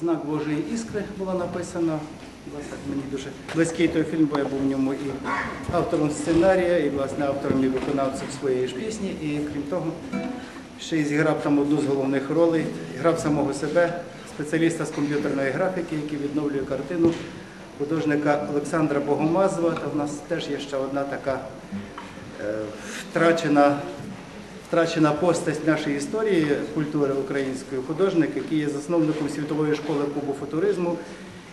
Знак Божої іскри було написано. Власне, мені дуже близький той фільм, бо я був в ньому і автором сценарія, і власне автором і виконавцем своєї ж пісні. І крім того, ще й зіграв там одну з головних ролей, грав самого себе, спеціаліста з комп'ютерної графіки, який відновлює картину художника Олександра Богомазова. Та в нас теж є ще одна така е, втрачена втрачена постать нашої історії культури української художник, який є засновником світової школи кубофутуризму,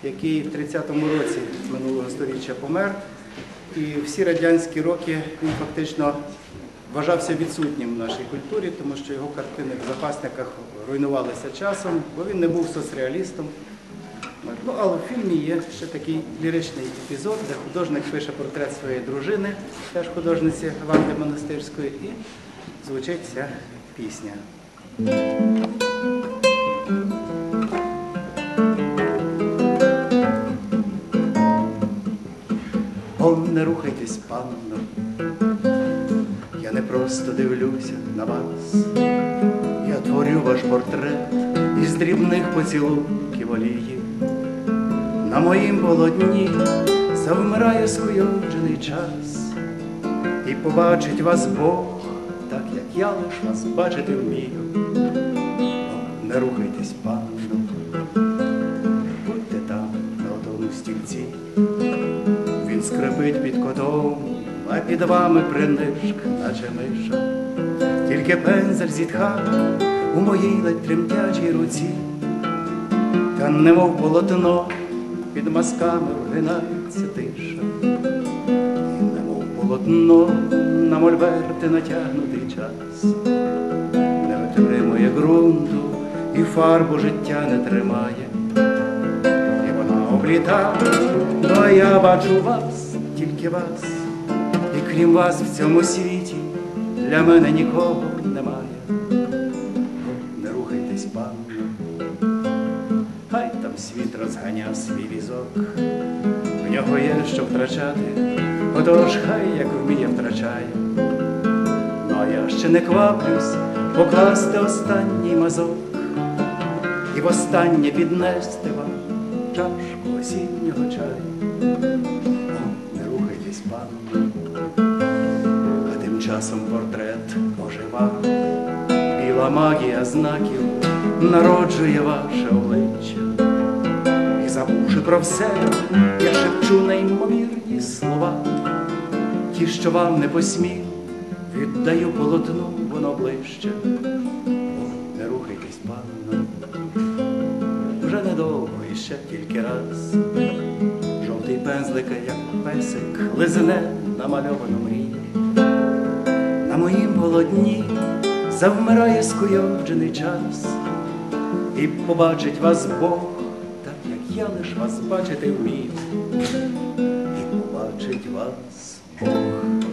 який в 30-му році минулого століття помер. І всі радянські роки він фактично вважався відсутнім в нашій культурі, тому що його картини в запасниках руйнувалися часом, бо він не був соцреалістом. Ну, але в фільмі є ще такий ліричний епізод, де художник пише портрет своєї дружини, теж художниці Ванди Монастирської, і звучить ця пісня. О, не рухайтесь, панно, я не просто дивлюся на вас, я творю ваш портрет із дрібних поцілунків олії. На моїм полотні завмирає скуйовджений час, і побачить вас Бог, так як я лиш вас бачити вмію. Не рухайтесь, панно, будьте там на одному стільці. Він скрипить під котом, а під вами принишк, наче миша. Тільки пензель зітхав у моїй ледь тремтячій руці, та немов полотно під масками вгинається тиша, і немов полотно на мольберти натягнутий час, не витримує ґрунту і фарбу життя не тримає. І вона облітає, ну а я бачу вас, тільки вас, і крім вас в цьому світі для мене нікого немає. Не рухайтесь, панно, хай там світ розганяв свій візок, в нього є що втрачати, отож хай як вміє втрачає. Я ще не кваплюсь покласти останній мазок і востаннє піднести вам чашку осіннього чаю. Не рухайтесь, панно, а тим часом портрет ожива, біла магія знаків народжує ваше обличчя. І забувши про все, я шепчу неймовірні слова, ті, що вам не посмів, віддаю полотну, воно ближче. О, не рухайтесь, панно, вже недовго і ще тільки раз. Жовтий пензлика, як песик, лизне намальовану мрію. На моїм полотні завмирає скуйовджений час, і побачить вас Бог, так як я лиш вас бачити вмів, І побачить вас Бог.